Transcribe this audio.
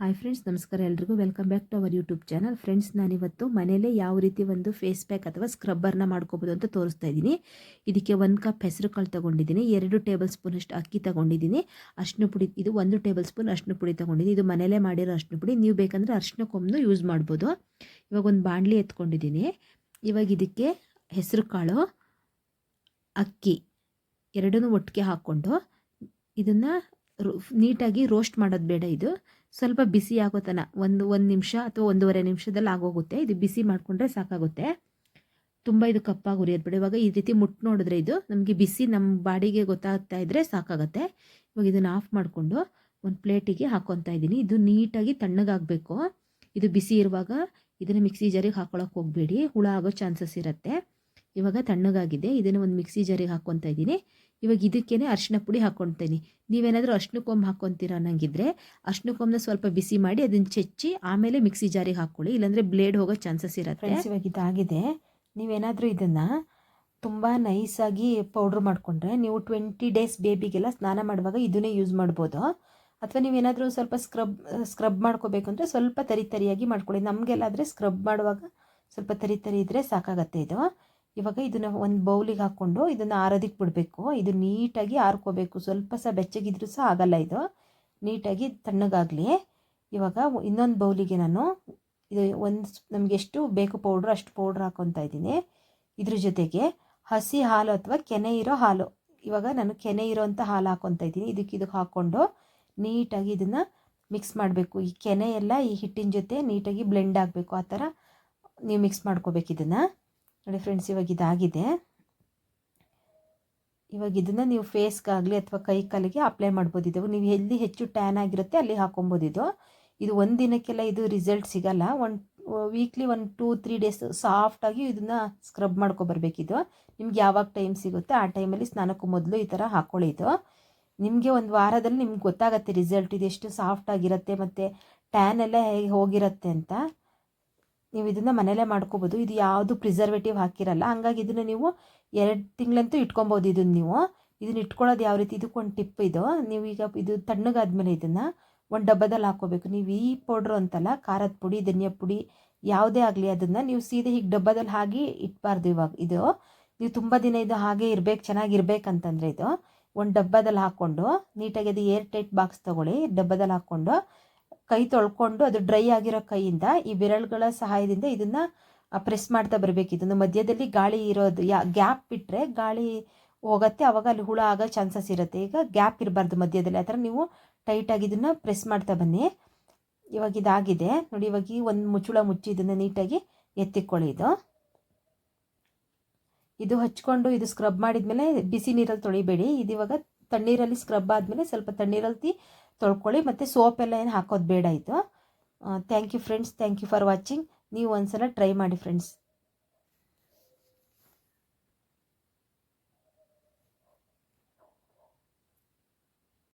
Hi friends ನಮಸ್ಕಾರ. ಎಲ್ರಿಗೂ welcome back to our YouTube channel friends ನಾನಿವತ್ತು ಮನೆಯಲ್ಲೇ ಯಾವ ರೀತಿ ಒಂದು ಫೇಸ್ ಪ್ಯಾಕ್ ಅಥವಾ ಸ್ಕ್ರಬ್ಬರ್ನ ಮಾಡ್ಕೋಬೋದು ಅಂತ ತೋರಿಸ್ತಾ ಇದ್ದೀನಿ. ಇದಕ್ಕೆ ಒಂದು ಕಪ್ ಹೆಸರು ಕಾಳು ತೊಗೊಂಡಿದ್ದೀನಿ. ಎರಡು ಟೇಬಲ್ ಸ್ಪೂನ್ ಅಷ್ಟು ಅಕ್ಕಿ ತೊಗೊಂಡಿದ್ದೀನಿ. ಅರ್ಶಿನ ಪುಡಿ, ಇದು ಒಂದು ಟೇಬಲ್ ಸ್ಪೂನ್ ಅರ್ಶಿನ ಪುಡಿ ತೊಗೊಂಡಿದ್ದೀನಿ. ಇದು ಮನೆಯಲ್ಲೇ ಮಾಡಿರೋ ಅರ್ಶಿನ ಪುಡಿ. ನೀವು ಬೇಕಂದರೆ ಅರ್ಶಿನ ಕೊಂಬನ್ನು ಯೂಸ್ ಮಾಡ್ಬೋದು. ಇವಾಗ ಒಂದು ಬಾಣಲಿ ಎತ್ಕೊಂಡಿದ್ದೀನಿ. ಇವಾಗ ಇದಕ್ಕೆ ಹೆಸರು ಕಾಳು, ಅಕ್ಕಿ ಎರಡನ್ನೂ ಒಟ್ಟಿಗೆ ಹಾಕ್ಕೊಂಡು ಇದನ್ನು ನೀಟಾಗಿ ರೋಸ್ಟ್ ಮಾಡೋದು ಬೇಡ ಇದು. ಸ್ವಲ್ಪ ಬಿಸಿ ಆಗೋ ತನ, ಒಂದು ಒಂದು ನಿಮಿಷ ಅಥವಾ ಒಂದೂವರೆ ನಿಮಿಷದಲ್ಲಿ ಆಗೋಗುತ್ತೆ. ಇದು ಬಿಸಿ ಮಾಡಿಕೊಂಡ್ರೆ ಸಾಕಾಗುತ್ತೆ. ತುಂಬ ಇದು ಕಪ್ಪಾಗಿ ಉರಿಯೋದು ಬೇಡ. ಇವಾಗ ಈ ರೀತಿ ಮುಟ್ಟು ನೋಡಿದ್ರೆ ಇದು ನಮಗೆ ಬಿಸಿ ನಮ್ಮ ಬಾಡಿಗೆ ಗೊತ್ತಾಗ್ತಾ ಇದ್ದರೆ ಸಾಕಾಗುತ್ತೆ. ಇವಾಗ ಇದನ್ನು ಆಫ್ ಮಾಡಿಕೊಂಡು ಒಂದು ಪ್ಲೇಟಿಗೆ ಹಾಕ್ಕೊತಾ ಇದ್ದೀನಿ. ಇದು ನೀಟಾಗಿ ತಣ್ಣಗಾಗಬೇಕು. ಇದು ಬಿಸಿ ಇರುವಾಗ ಇದನ್ನು ಮಿಕ್ಸಿ ಜಾರಿಗೆ ಹಾಕೊಳಕ್ಕೆ ಹೋಗಬೇಡಿ. ಹುಳ ಆಗೋ ಚಾನ್ಸಸ್ ಇರುತ್ತೆ. ಇವಾಗ ತಣ್ಣಗಾಗಿದೆ. ಇದನ್ನು ಒಂದು ಮಿಕ್ಸಿ ಜಾರಿಗೆ ಹಾಕ್ಕೊತಾ ಇದ್ದೀನಿ. ಇವಾಗ ಇದಕ್ಕೇನೆ ಅರ್ಶಿನ ಪುಡಿ ಹಾಕ್ಕೊತೀನಿ ನೀವೇನಾದರೂ ಅರ್ಶಿನ ಕೊಂಬು ಹಾಕ್ಕೊತೀರ ಅನ್ನಂಗಿದ್ರೆ ಅರ್ಶಿನ ಸ್ವಲ್ಪ ಬಿಸಿ ಮಾಡಿ ಅದನ್ನು ಚೆಚ್ಚಿ ಆಮೇಲೆ ಮಿಕ್ಸಿ ಜಾರಿಗೆ ಹಾಕ್ಕೊಳ್ಳಿ ಇಲ್ಲಾಂದರೆ ಬ್ಲೇಡ್ ಹೋಗೋ ಚಾನ್ಸಸ್ ಇರುತ್ತೆ. ಇವಾಗ ಇದಾಗಿದೆ. ನೀವೇನಾದರೂ ಇದನ್ನು ತುಂಬ ನೈಸಾಗಿ ಪೌಡ್ರ್ ಮಾಡಿಕೊಂಡ್ರೆ ನೀವು ಟ್ವೆಂಟಿ ಡೇಸ್ ಬೇಬಿಗೆಲ್ಲ ಸ್ನಾನ ಮಾಡುವಾಗ ಇದನ್ನೇ ಯೂಸ್ ಮಾಡ್ಬೋದು. ಅಥವಾ ನೀವೇನಾದರೂ ಸ್ವಲ್ಪ ಸ್ಕ್ರಬ್ ಸ್ಕ್ರಬ್ ಮಾಡ್ಕೋಬೇಕು ಅಂದರೆ ಸ್ವಲ್ಪ ತರಿ ತರಿಯಾಗಿ ಮಾಡ್ಕೊಳ್ಳಿ. ನಮಗೆಲ್ಲಾದರೆ ಸ್ಕ್ರಬ್ ಮಾಡುವಾಗ ಸ್ವಲ್ಪ ತರಿ ತರಿ ಇದ್ದರೆ ಸಾಕಾಗತ್ತೆ ಇದು. ಇವಾಗ ಇದನ್ನು ಒಂದು ಬೌಲಿಗೆ ಹಾಕ್ಕೊಂಡು ಇದನ್ನು ಆರೋದಕ್ಕೆ ಬಿಡಬೇಕು ಇದು ನೀಟಾಗಿ ಆರ್ಕೋಬೇಕು. ಸ್ವಲ್ಪ ಸಹ ಬೆಚ್ಚಗಿದ್ರೂ ಸಹ ಆಗಲ್ಲ ಇದು. ನೀಟಾಗಿ ತಣ್ಣಗಾಗಲಿ. ಇವಾಗ ಇನ್ನೊಂದು ಬೌಲಿಗೆ ನಾನು ಇದು ಒಂದು ನಮಗೆ ಎಷ್ಟು ಬೇಕು ಪೌಡ್ರ್ ಅಷ್ಟು ಪೌಡ್ರ್ ಹಾಕ್ಕೊತಾ ಇದ್ದೀನಿ. ಇದ್ರ ಜೊತೆಗೆ ಹಸಿ ಹಾಲು ಅಥವಾ ಕೆನೆ ಇರೋ ಹಾಲು. ಇವಾಗ ನಾನು ಕೆನೆ ಇರೋಂಥ ಹಾಲು ಹಾಕ್ಕೊತಾ ಇದ್ದೀನಿ. ಇದಕ್ಕೆ ಇದಕ್ಕೆ ಹಾಕ್ಕೊಂಡು ನೀಟಾಗಿ ಇದನ್ನು ಮಿಕ್ಸ್ ಮಾಡಬೇಕು. ಈ ಕೆನೆ ಎಲ್ಲ ಈ ಹಿಟ್ಟಿನ ಜೊತೆ ನೀಟಾಗಿ ಬ್ಲೆಂಡ್ ಆಗಬೇಕು. ಆ ಥರ ನೀವು ಮಿಕ್ಸ್ ಮಾಡ್ಕೋಬೇಕು ಇದನ್ನು. ನೋಡಿ ಫ್ರೆಂಡ್ಸ್ ಇವಾಗ ಇದಾಗಿದೆ. ಇವಾಗ ಇದನ್ನು ನೀವು ಫೇಸ್ಗಾಗಲಿ ಅಥವಾ ಕೈ ಕಾಲಿಗೆ ಅಪ್ಲೈ ಮಾಡ್ಬೋದು ನೀವು ಎಲ್ಲಿ ಹೆಚ್ಚು ಟ್ಯಾನ್ ಆಗಿರುತ್ತೆ ಅಲ್ಲಿ ಹಾಕೊಬೋದು ಇದು. ಒಂದು ದಿನಕ್ಕೆಲ್ಲ ಇದು ರಿಸಲ್ಟ್ ಸಿಗಲ್ಲ. One weekly one two three days ಸಾಫ್ಟಾಗಿ ಇದನ್ನು ಸ್ಕ್ರಬ್ ಮಾಡ್ಕೊಬರ್ಬೇಕಿದು ನಿಮ್ಗೆ ಯಾವಾಗ ಟೈಮ್ ಸಿಗುತ್ತೆ ಆ ಟೈಮಲ್ಲಿ ಸ್ನಾನಕ್ಕೂ ಮೊದಲು ಈ ಥರ ಹಾಕ್ಕೊಳ್ಳಿ ಇದು. ನಿಮಗೆ ಒಂದು ವಾರದಲ್ಲಿ ನಿಮ್ಗೆ ಗೊತ್ತಾಗತ್ತೆ ರಿಸಲ್ಟ್ ಇದು ಎಷ್ಟು ಸಾಫ್ಟಾಗಿರುತ್ತೆ ಮತ್ತು ಟ್ಯಾನ್ ಎಲ್ಲ ಹೇಗೆ ಹೋಗಿರುತ್ತೆ ಅಂತ. ನೀವು ಇದನ್ನು ಮನೇಲೇ ಮಾಡ್ಕೋಬೋದು. ಇದು ಯಾವುದು ಪ್ರಿಸರ್ವೇಟಿವ್ ಹಾಕಿರಲ್ಲ. ಹಂಗಾಗಿ ಇದನ್ನು ನೀವು ಎರಡು ತಿಂಗಳಂತೂ ಇಟ್ಕೊಬೋದು ಇದನ್ನು ನೀವು. ಇದನ್ನ ಇಟ್ಕೊಳ್ಳೋದು ಯಾವ ರೀತಿ? ಇದಕ್ಕೊಂದು ಟಿಪ್ ಇದು. ನೀವು ಈಗ ಇದು ತಣ್ಣಗಾದ್ಮೇಲೆ ಇದನ್ನು ಒಂದು ಡಬ್ಬದಲ್ಲಿ ಹಾಕೋಬೇಕು ನೀವು ಈ ಪೌಡ್ರು ಅಂತಲ್ಲ, ಖಾರದ ಪುಡಿ, ಧನಿಯಾ ಪುಡಿ ಯಾವುದೇ ಆಗಲಿ ಅದನ್ನು ನೀವು ಸೀದೆ ಹೀಗೆ ಡಬ್ಬದಲ್ಲಿ ಹಾಗೆ ಇಟ್ಬಾರ್ದು ಇವಾಗ. ಇದು ನೀವು ತುಂಬ ದಿನ ಇದು ಹಾಗೆ ಇರಬೇಕು ಚೆನ್ನಾಗಿರ್ಬೇಕಂತಂದರೆ ಇದು ಒಂದು ಡಬ್ಬದಲ್ಲಿ ಹಾಕ್ಕೊಂಡು ನೀಟಾಗಿ ಅದು ಏರ್ ಟೈಟ್ ಬಾಕ್ಸ್ ತೊಗೊಳ್ಳಿ. ಡಬ್ಬದಲ್ಲಿ ಹಾಕ್ಕೊಂಡು ಕೈ ತೊಳ್ಕೊಂಡು ಅದು ಡ್ರೈ ಆಗಿರೋ ಕೈಯಿಂದ ಈ ಬೆರಳುಗಳ ಸಹಾಯದಿಂದ ಇದನ್ನು ಪ್ರೆಸ್ ಮಾಡ್ತಾ ಬರಬೇಕು. ಇದನ್ನು ಮಧ್ಯದಲ್ಲಿ ಗಾಳಿ ಇರೋದು, ಯಾ, ಗ್ಯಾಪ್ ಬಿಟ್ಟರೆ ಗಾಳಿ ಹೋಗುತ್ತೆ, ಅವಾಗ ಅಲ್ಲಿ ಹುಳ ಆಗೋ ಚಾನ್ಸಸ್ ಇರುತ್ತೆ. ಈಗ ಗ್ಯಾಪ್ ಇರಬಾರ್ದು ಮಧ್ಯದಲ್ಲಿ. ಆ ಥರ ನೀವು ಟೈಟಾಗಿ ಇದನ್ನು ಪ್ರೆಸ್ ಮಾಡ್ತಾ ಬನ್ನಿ. ಇವಾಗ ಇದಾಗಿದೆ. ನೋಡಿ, ಇವಾಗ ಈ ಒಂದು ಮುಚ್ಚುಳ ಮುಚ್ಚಿ ಇದನ್ನು ನೀಟಾಗಿ ಎತ್ತಿಕೊಳ್ಳಿ ಇದು. ಇದು ಹಚ್ಕೊಂಡು ಇದು ಸ್ಕ್ರಬ್ ಮಾಡಿದ್ಮೇಲೆ ಬಿಸಿ ನೀರಲ್ಲಿ ತೊಳಿಬೇಡಿ. ಇದು ಇವಾಗ ತಣ್ಣೀರಲ್ಲಿ ಸ್ಕ್ರಬ್ ಆದಮೇಲೆ ಸ್ವಲ್ಪ ತಣ್ಣೀರಲ್ಲಿ ತೊಳ್ಕೊಳ್ಳಿ ಮತ್ತು ಸೋಪ್ ಎಲ್ಲ ಏನು ಹಾಕೋದು ಬೇಡ ಇದು. Thank you friends thank you for watching ನೀವು ಒಂದ್ಸಲ ಟ್ರೈ ಮಾಡಿ ಫ್ರೆಂಡ್ಸ್